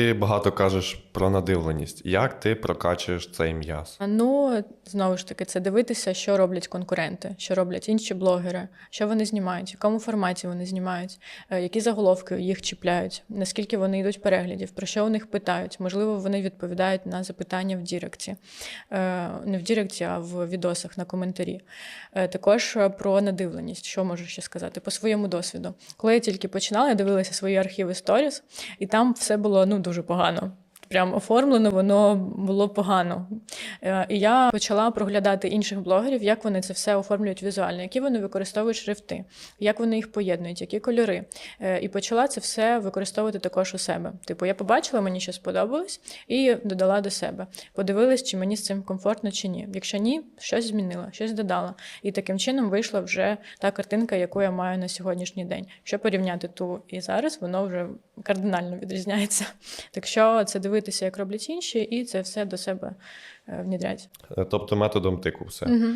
Ти багато кажеш про надивленість. Як ти прокачуєш цей м'яз? Ну, знову ж таки, це дивитися, що роблять конкуренти, що роблять інші блогери, що вони знімають, в якому форматі вони знімають, е, які заголовки їх чіпляють, наскільки вони йдуть переглядів, про що у них питають. Можливо, вони відповідають на запитання в Діректі. Е, Не в Діректі, а в відосах на коментарі. Е, Також про надивленість, що можу ще сказати, по своєму досвіду. Коли я тільки починала, я дивилася свої архіви сторіс, і там все було ну дуже погано. Прям оформлено, воно було погано. Е, І я почала проглядати інших блогерів, як вони це все оформлюють візуально, які вони використовують шрифти, як вони їх поєднують, які кольори. Е, І почала це все використовувати також у себе. Типу, я побачила, мені що сподобалось, і додала до себе. Подивилась, чи мені з цим комфортно чи ні. Якщо ні, щось змінила, щось додала. І таким чином вийшла вже та картинка, яку я маю на сьогоднішній день. Якщо порівняти ту і зараз, воно вже кардинально відрізняється. Так що це дивитися, як роблять інші, і це все до себе е, внідрять. Е, Тобто методом тику все. Угу.